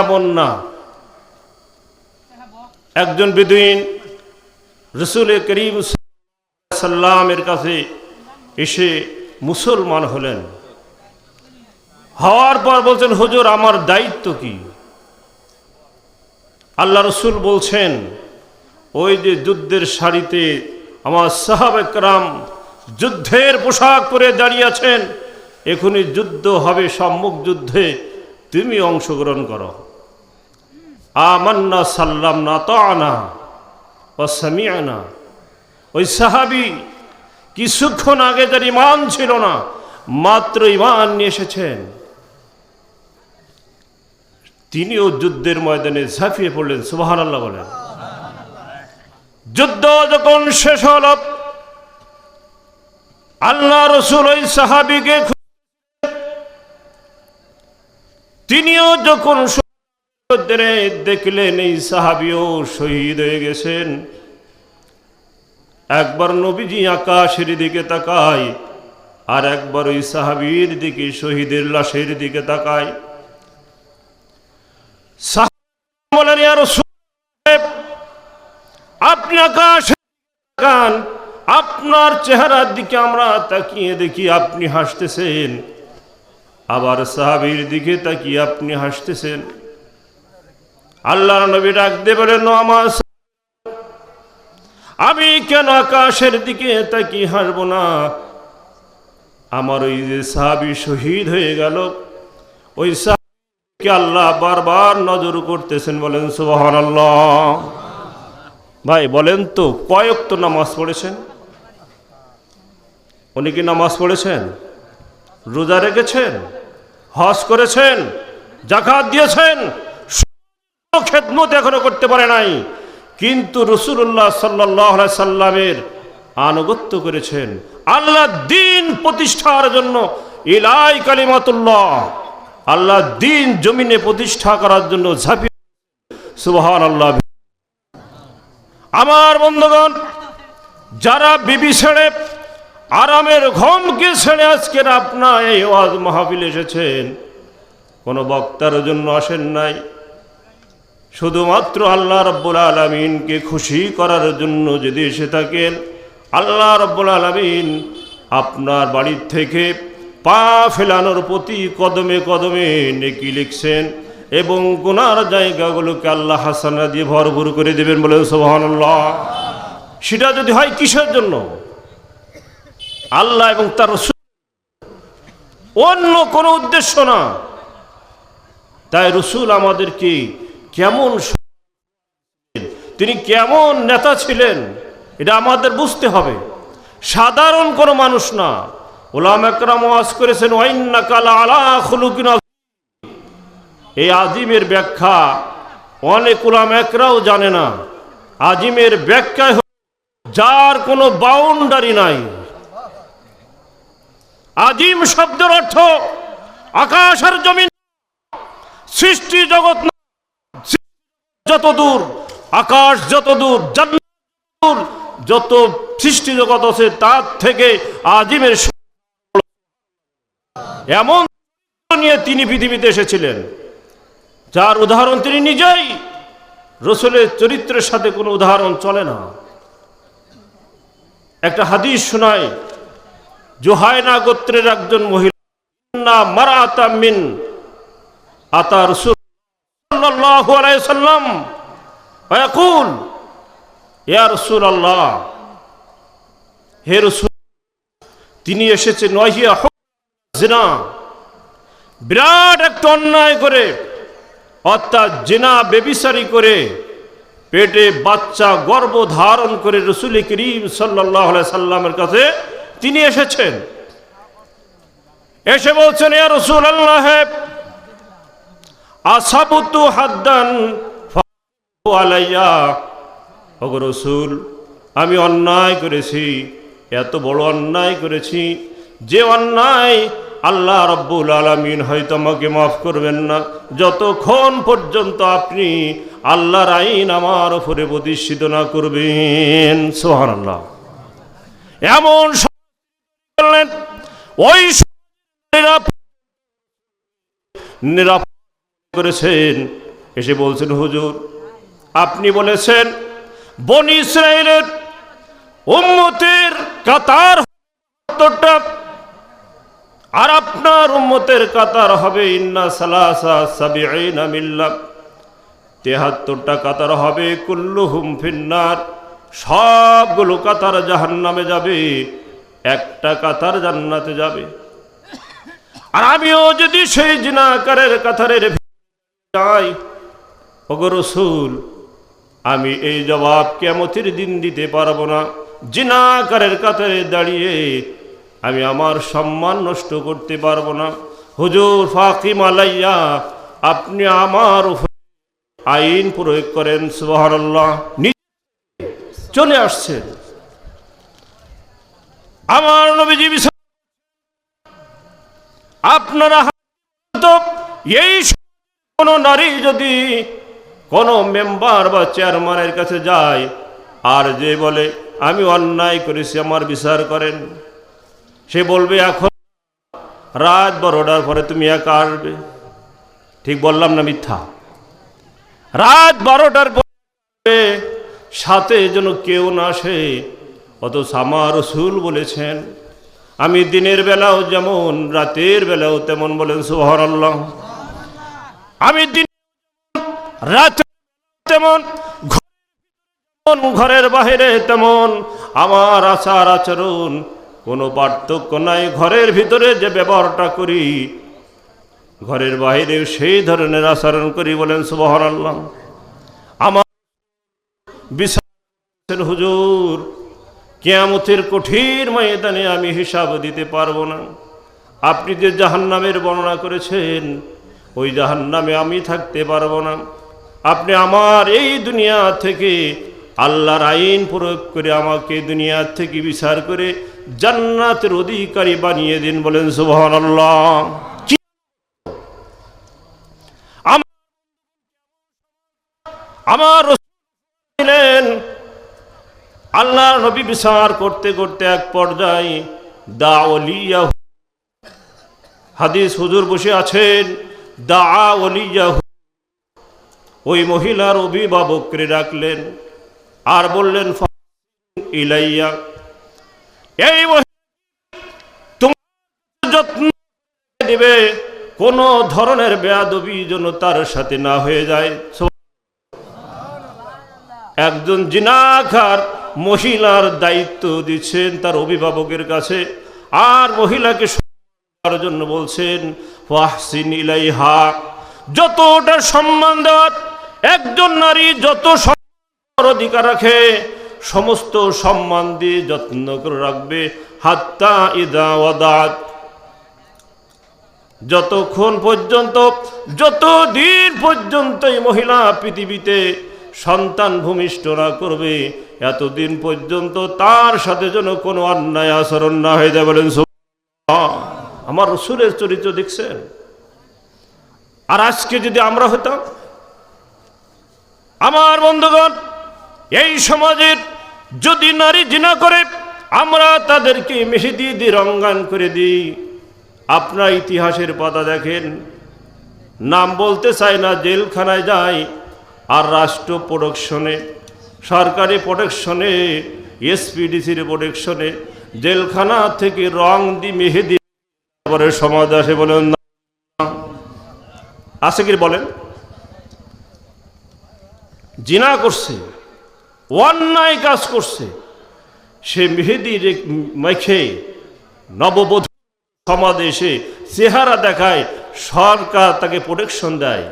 এমন না। একজন বেদুইন রসুল করিম সাল্লামের কাছে এসে মুসলমান হলেন। হওয়ার পর বলছেন, হুজুর, আমার দায়িত্ব কি? আল্লাহ রসুল বলছেন, ওই যে যুদ্ধের শাড়িতে আমার সাহাব একরাম যুদ্ধের পোশাক পরে দাঁড়িয়ে আছেন, এখনই যুদ্ধ হবে সম্মুখ যুদ্ধে। তুমি অংশগ্রহণ করো। আমান্না সাল্লাম না তো আনা ও সামিয়ানা ওই সাহাবি কিছুক্ষণ আগে তার ইমান ছিল না, মাত্র ইমান নিয়ে এসেছেন। তিনিও যুদ্ধের ময়দানে ঝাঁপিয়ে পড়লেন সুবাহান আল্লাহ বলেন। যুদ্ধ যখন শেষ হল, আল্লাহ রসুল ওই সাহাবিকে তিনিও যখন দেখলেন এই সাহাবিও শহীদ হয়ে গেছেন। একবার নবীজি আকাশের দিকে তাকায় আর একবার ওই সাহাবির দিকে শহীদের লাশের দিকে তাকায়। সাহাবী বলেন "ইয়া রাসূল, আপনি আকাশে আপনার চেহারার দিকে আমরা তাকিয়ে দেখি আপনি হাসতেছেন। আবার সাহাবীর দিকে তাকিয়ে আপনি হাসতেছেন। আল্লাহ নবী ডাক দিয়ে বলেন, "ও আমার আমি কেন আকাশের দিকে তাকিয়ে হাসব না? আমার ওই যে সাহাবি শহীদ হয়ে গেল। ওই সাহাবিকে আল্লাহ বারবার নজর করতেছেন, বলেন সুবহান ভাই, বলেন তো কয়েক তো নামাজ পড়েছেন? উনি কি নামাজ পড়েছেন? রোজা রেখেছেন? হজ করেছেন, জাকাত দিয়েছেন খেদমত এখনও করতে পারে নাই। কিন্তু রসুল্লাহ সাল্লাহ সাল্লামের আনুগত্য করেছেন, আল্লাহ দিন প্রতিষ্ঠার জন্য ইলাই কালিমাতুল্লাহ, আল্লাহ দিন জমিনে প্রতিষ্ঠা করার জন্য ঝাঁপিয়ে সুবহান আল্লাহ আমার বন্ধুগণ, যারা বিবি ছেড়ে আরামের ঘমকে ছেড়ে আজকের আপনার এই ওয়াজ মাহফিল এসেছেন। কোনো বক্তার জন্য আসেন নাই। শুধুমাত্র আল্লাহ রব্বুল আলমিনকে খুশি করার জন্য যদি এসে থাকেন, আল্লাহ রব্বুল আলমিন আপনার বাড়ির থেকে পা ফেলানোর প্রতি কদমে কদমে নেকি লিখছেন এবং গুনার জায়গাগুলোকে আল্লাহ হাসানা দিয়ে ভরপুর করে দেবেন বলে সোহান সেটা যদি হয় কিসের জন্য? আল্লাহ এবং তার রসূল। অন্য কোনো উদ্দেশ্য না। তাই রসুল আমাদেরকে কেমন তিনি কেমন নেতা ছিলেন, এটা আমাদের বুঝতে হবে। সাধারণ কোনো মানুষ না। ওলাম একরাম ওয়াজ করেছেন ওয়াইন্না কালা আলা খুলুকিন। এই আজিমের ব্যাখ্যা অনেক ওলাম একরাও জানে না। আজিমের ব্যাখ্যায় যার কোনো বাউন্ডারি নাই। আজিম শব্দের অর্থ আকাশ আর জমিন। সৃষ্টি জগৎ যত দূর, আকাশ যত দূর দূর, যত সৃষ্টি জগৎ আছে, তার থেকে আজিমের স- এমন নিয়ে তিনি পৃথিবীতে এসেছিলেন, যার উদাহরণ তিনি নিজেই, রসুলের চরিত্রের সাথে কোনো উদাহরণ চলে না। একটা হাদিস শোনায় জোহায়না গোত্রের একজন মহিলা। মিন হে তিনি এসেছেন ওয়াহিয়া বিরাট একটা অন্যায় করে, অর্থাৎ জেনা বেবিসারি করে, পেটে বাচ্চা গর্ভ ধারণ করে রসুল করিম সাল্লাহ সাল্লামের কাছে তিনি এসেছেন। এসে বলছেন, ইয়া রসুল আল্লাহ আসাবুতু হাদ্দান আলাইয়া। ওগো রসুল, আমি অন্যায় করেছি, এত বড় অন্যায় করেছি, যে অন্যায় আল্লাহ রব্বুল আলমিন হয়তো আমাকে মাফ করবেন না। যতক্ষণ পর্যন্ত আপনি আল্লাহর আইন আমার উপরে প্রতিষ্ঠিত না করবেন সোহান এমন ওই করেছেন। এসে বলছেন, হুজুর, আপনি বলেছেন বন ইসরায়েলের উম্মতের কাতার আর আপনার উম্মতের কাতার হবে ইন্না সালাসা সাবিঈনা মিল্লাহ তেহাত্তরটা কাতার হবে কুল্লুহুম ফিন্নার। সবগুলো কাতার জাহান্নামে যাবে। একটা কাতার জান্নাতে যাবে। আর আমিও যদি সেই জিনাকারের কাতারের যাই রসুল, আমি এই জবাব কেমতির দিন দিতে পারব না। জিনাকারের কাতারে দাঁড়িয়ে আমি আমার সম্মান নষ্ট করতে পারব না। হুজুর ফাকিম আলাইয়া, আপনি আমার আইন প্রয়োগ করেন নিজে চলে আসছেন। আমার নবীজি আপনারা এই কোন নারী যদি কোন মেম্বার বা চেয়ারম্যানের কাছে যায়, আর যে বলে, আমি অন্যায় করেছি, আমার বিচার করেন। সে বলবে, এখন রাত বারোটার পরে তুমি একা আসবে। ঠিক বললাম না মিথ্যা? রাত বারোটার পরে সাথে যেন কেউ না আসে অত সামা রসুল বলেছেন, আমি দিনের বেলাও যেমন, রাতের বেলাও তেমন বলেন সুহর আল্লাহ আমি দিন তেমন ঘরের বাহিরে তেমন, আমার আচার আচরণ, কোনো পার্থক্য নাই। ঘরের ভিতরে যে ব্যবহারটা করি, ঘরের বাইরে সেই ধরনের আচরণ করি বলেন সুবহান আল্লাহ আমার বিশ্বাসের হুজুর কেয়ামতের কঠিন ময়দানে আমি হিসাব দিতে পারব না। আপনি যে জাহান্নামের বর্ণনা করেছেন, ওই জাহান্নামে আমি থাকতে পারব না। আপনি আমার এই দুনিয়া থেকে আল্লাহর আইন প্রয়োগ করে আমাকে দুনিয়া থেকে বিচার করে জান্নাতের অধিকারী বানিয়ে দিন বলেন সুবহান আল্লাহ আমার ছিলেন আল্লাহ নবী বিচার করতে করতে এক পর্যায়ে দাওলিয়া হাদিস হুজুর বসে আছেন দাওলিয়া ওই মহিলার অভিভাবককে রাখলেন আর বললেন ইলাইয়া। এই তোমার যত্ন দিবে কোন ধরনের বেয়াদবি যেন তার সাথে না হয়ে যায়। একজন জিনাখার মহিলার দায়িত্ব দিচ্ছেন তার অভিভাবকের কাছে। আর মহিলাকে করার জন্য বলছেন, ওয়াহসিন ইলাইহা। যতটা সম্মান দেওয়ার একজন নারী যত অধিকার রাখে, সমস্ত সম্মান দিয়ে যত্ন করে রাখবে। হাত্তা ইদা ওয়াদাত। যতক্ষণ পর্যন্ত, যতদিন পর্যন্ত এই মহিলা পৃথিবীতে সন্তান ভূমিষ্ঠ না করবে, এতদিন পর্যন্ত তার সাথে যেন কোনো অন্যায় আচরণ না হয়ে যায় বলেন আমার রসুলের চরিত্র দেখছেন? আর আজকে যদি আমরা হতাম, আমার বন্ধুগণ, এই সমাজের যদি নারী জিনা করে, আমরা তাদেরকে মেহেদি দিয়ে রঙ্গান করে দিই। আপনার ইতিহাসের পাতা দেখেন, নাম বলতে চাই না, জেলখানায় যায় আর রাষ্ট্র প্রোডাকশনে, সরকারি প্রোডাকশনে, এসপিডিসির প্রোডাকশনে, জেলখানা থেকে রং দি মেহেদি তারপরে সমাজ আসে বলেন না। আছে কি বলেন? জিনা করছে, অন্যায় কাজ করছে, সে মেহেদি মেখে নববধূ সমাজে এসে চেহারা দেখায়, সরকার তাকে প্রোটেকশন দেয়।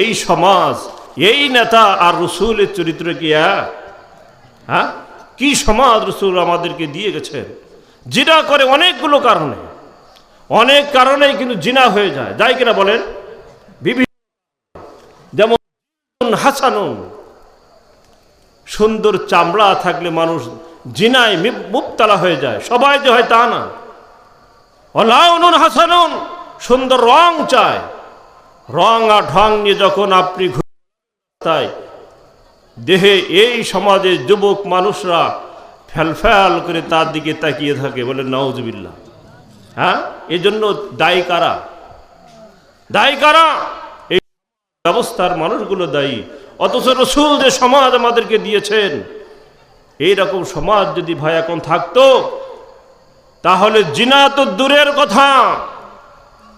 এই সমাজ এই নেতা আর রসুলের চরিত্র কি এক? হ্যাঁ? কি সমাজ রসুল আমাদেরকে দিয়ে গেছেন? জিনা করে অনেকগুলো কারণে। অনেক কারণে কিন্তু জিনা হয়ে যায়। যাই কিনা বলেন? বিভিন্ন যেমন হাসানুন সুন্দর চামড়া থাকলে মানুষ জিনায় মুবতালা হয়ে যায়। সবাই যে হয় তা না। অলাউনুন হাসানুন। সুন্দর রং চায়। রং আর ঢং নিয়ে যখন আপনি তাই দেহে এই সমাজে যুবক মানুষরা ফ্যালফ্যাল করে তার দিকে তাকিয়ে থাকে, বলে নওজবিল্লা হ্যাঁ? এই জন্য দায়ী কারা? দায়ী কারা? এই ব্যবস্থার মানুষগুলো দায়ী। অথচ রসুল যে সমাজ আমাদেরকে দিয়েছেন এইরকম সমাজ যদি ভাই এখন থাকতো, তাহলে জিনা তো দূরের কথা,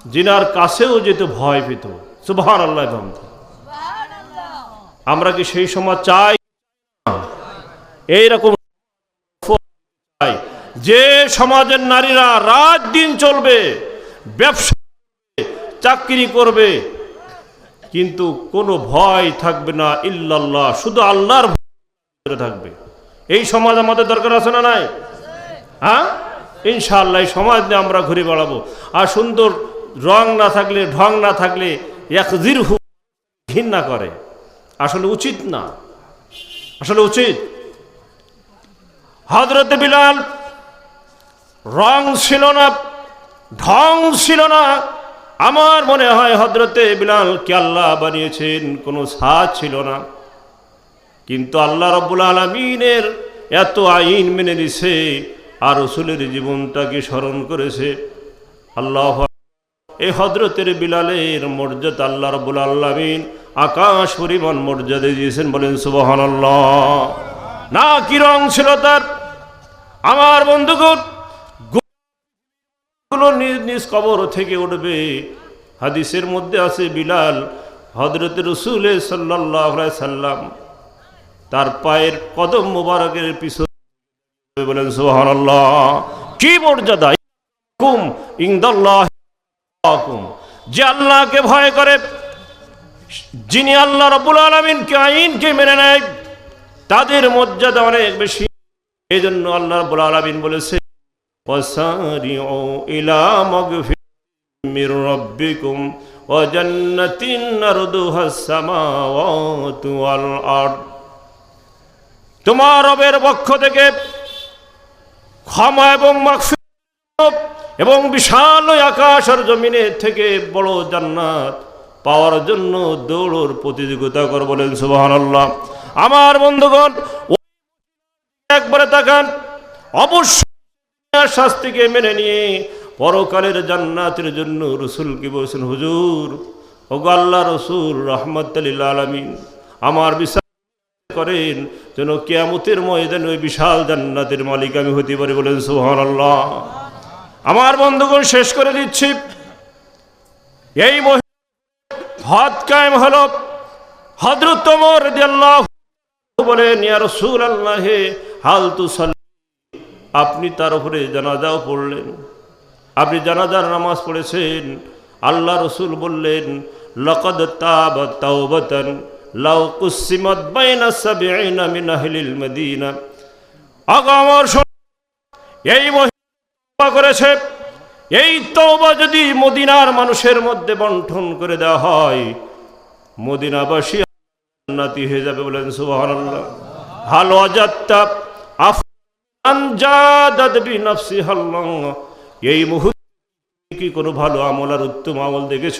জিনার কাছেও যেত ভয় পেত। সুভান আল্লাহ আমরা কি সেই সময় চাই এইরকম যে সমাজের নারীরা রাত দিন চলবে, ব্যবসা চাকরি করবে, কিন্তু কোনো ভয় থাকবে না, ইল্লাল্লাহ, শুধু আল্লাহর ভয় থাকবে। এই সমাজ আমাদের দরকার আছে না নাই? হ্যাঁ? ইনশাআল্লাহ, এই সমাজ নিয়ে আমরা ঘুরে বেড়াবো। আর সুন্দর রং না থাকলে, ঢং না থাকলে এক হু ঘৃণা করে। আসলে উচিত না। আসলে উচিত। হজরতে বিলাল, রং ছিল না, ঢং ছিল না। আমার মনে হয় হজরতে বিলাল কে আল্লাহ বানিয়েছেন, কোনো সাজ ছিল না। কিন্তু আল্লাহ রব্বুল আলমিনের এত আইন মেনে নিছে আর রসুলের জীবনটাকে স্মরণ করেছে। আল্লাহ এই হজরতের বিলালের মর্যাদা আল্লাহ রব্বুল আল্লামিন আকাশ পরিমাণ মর্যাদা দিয়েছেন বলেন সুবহান না, কি রং ছিল তার? আমার বন্ধুগণ নিজ নিজ কবর থেকে উঠবে। হাদিসের মধ্যে আছে, বিলাল হজরত রসুল সাল্লাম তার পায়ের কদম মোবারকের পিছনে বলেন সোহান কি মর্যাদা? ইংদাল্লাহ যে আল্লাহকে ভয় করে যিনি আল্লাহ রবুল আলমিনকে আইনকে মেনে নেয়, তাদের মর্যাদা অনেক বেশি। এই জন্য আল্লাহ রবুল আলমিন বলেছে তোমার রবের পক্ষ থেকে ক্ষমা এবং এবং বিশাল আকাশ আর জমিনের থেকে বড় জান্নাত পাওয়ার জন্য দৌড়র প্রতিযোগিতা কর বলেন সুবহানাল্লাহ। আমার বন্ধুগণ, একবারে তাকান। অবশ্যই শাস্তিকে মেনে নিয়ে পরকালের জান্নাতের জন্য রসুল কি বলছেন, হুজুর ও আল্লাহ রসুল, রহমত আলমিন, আমার বিশ্বাস করেন যেন কেয়ামতের ময়দানে ওই বিশাল জান্নাতের মালিক আমি হতে পারি বলেন সোহান আল্লাহ আমার বন্ধুগণ, শেষ করে দিচ্ছি। এই হদ কায়েম হল। হদ্রুত্তমর বলেন, ইয়া রসুল আল্লাহে হাল তু আপনি তার উপরে জানাজাও পড়লেন। আপনি জানাজার নামাজ পড়েছেন। আল্লাহ রসুল বললেন, লকদ তাব তাওবাতান, লাউ কুসিমত বাইনা সাবিঈনা মিন আহলিল মদিনা। আগামর এই মহিমা করেছে। এই তওবা যদি মদিনার মানুষের মধ্যে বন্টন করে দেওয়া হয়, মদিনাবাসী জান্নাতি হয়ে যাবে বলেন সুবহানাল্লাহ। হাল ওয়াজাত্তা আফ এই মুহূর্তে কি কোনো ভালো আমল আর উত্তম আমল দেখেছ?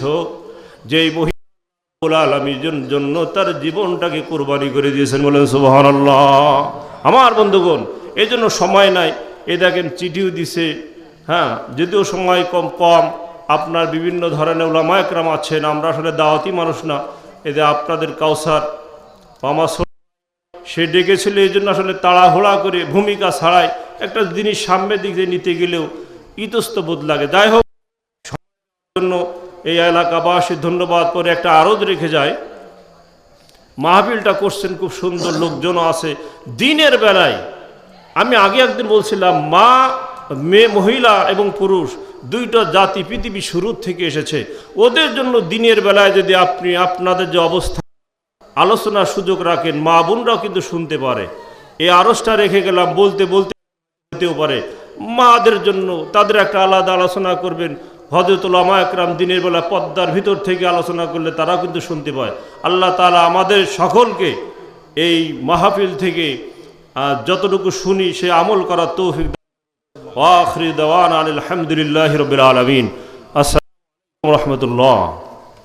যে এই মহিলা জন্য তার জীবনটাকে কোরবানি করে দিয়েছেন বলেন সুবাহান আমার বন্ধুগণ, এজন্য সময় নাই। এ দেখেন চিঠিও দিছে। হ্যাঁ যদিও সময় কম কম। আপনার বিভিন্ন ধরনের ওলামায়করাম আছেন, আমরা আসলে দাওয়াতি মানুষ না। এতে আপনাদের কাউসার, আমার সে ডেকেছিল এই জন্য আসলে তাড়াহুড়া করে ভূমিকা ছাড়াই একটা জিনিস সামনের দিক দিয়ে নিতে গেলেও ইতস্ত বোধ লাগে। যাই হোক জন্য এই এলাকাবাসী ধন্যবাদ করে একটা আরজ রেখে যায়। মাহফিলটা করছেন খুব সুন্দর লোকজন আছে। দিনের বেলায়, আমি আগে একদিন বলছিলাম, মা মেয়ে, মহিলা এবং পুরুষ, দুইটা জাতি পৃথিবী শুরুর থেকে এসেছে। ওদের জন্য দিনের বেলায় যদি আপনি আপনাদের যে অবস্থা আলোচনার সুযোগ রাখেন, মা বোনরাও কিন্তু শুনতে পারে। এই আরসটা রেখে গেলাম, বলতে বলতে হতেও পারে। মাদের জন্য তাদের একটা আলাদা আলোচনা করবেন। হজরতুল্লামা একরাম দিনের বেলা পদ্মার ভিতর থেকে আলোচনা করলে তারাও কিন্তু শুনতে পায়। আল্লাহ তালা আমাদের সকলকে এই মাহফিল থেকে যতটুকু শুনি সে আমল করার তৌফিক وآخر دوانا الحمد لله رب العالمين. السلام عليكم ورحمة الله.